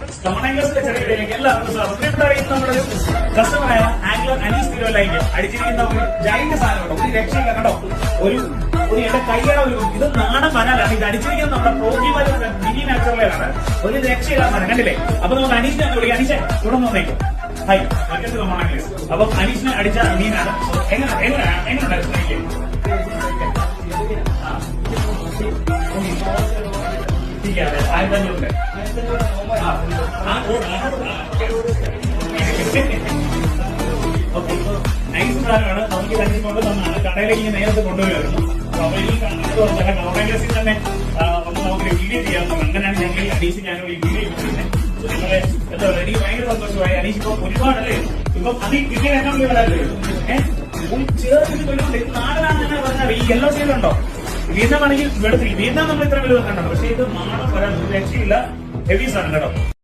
കമണേഴ്സിന്റെ ചെറിയ എല്ലാവർക്കും പ്രിയപ്പെട്ടവരെ, ഇന്ന് നമ്മുടെ കസ്റ്റമറായ ആംഗ്ലർ അനീസ് തിരുവല്ലയ്ക്ക് അടിച്ചിരിക്കുന്ന ഒരു ജൈന്റ് സാധനമുണ്ട് ഒരു രക്ഷയില്ല കണ്ടോ? ഒരു ഒരു എന്റെ കൈയുടെ ഒരു ഇത് നാടൻ വനാലാണ് ഇത് അടിച്ചിരിക്കുന്നത് നമ്മുടെ പ്രോജീവൽ മിനി നാച്ചുറലാണ് ഒരു രക്ഷയില്ല സാധനം കണ്ടില്ലേ? അപ്പൊ നമുക്ക് അനീഷിനെ വിളിക്കാം. അനീഷെ ഇവിടെ വന്നേക്കും. ഹായ് ടു കമണേഴ്സ് അപ്പൊ അനീഷിനെ അടിച്ച മീനാണ്. എങ്ങനെ എങ്ങനെ എങ്ങനെ ഉണ്ടായിരുന്നു? ठीक है आयरन ഉണ്ട് നൈസ് സാധനമാണ് നമുക്ക് തന്നെ കൊണ്ട് തന്നാണ് കടയിലേക്ക് ഇങ്ങനെ നേരത്തെ കൊണ്ടുവരുമായിരുന്നു അപ്പൊ അവരിൽ കമറേഴ്സിൽ തന്നെ ആ, ഒന്ന് നമുക്ക് വീഡിയോ ചെയ്യാവുന്നതാണ് അങ്ങനെയാണ് ഞങ്ങൾ അനീഷ് ഞാൻ ഈ വീഡിയോ ചെയ്യുന്നത് നിങ്ങളെ എന്താ പറയുക എനിക്ക് ഭയങ്കര സന്തോഷമായി അനീഷ് ഇപ്പൊ ഒരുപാടല്ലേ ഇപ്പൊ അത് കിട്ടിയ എണ്ണം വിടാല്ലേ ഏഹ് ചേർത്ത് കൊല്ലുന്നുണ്ട് ഇത് നാടനാണ് ഞാൻ പറഞ്ഞാൽ ഈ യെല്ലോ സീലുണ്ടോ വിയറ്റ്നാം ആണെങ്കിൽ വെളുത്തിരി വിയറ്റ്നാം നമ്മൾ ഇത്ര വലുത് കണ്ടോ പക്ഷേ ഇത് മാണം വരാൻ രക്ഷയില്ല ഹെവി സാധനം കേട്ടോ.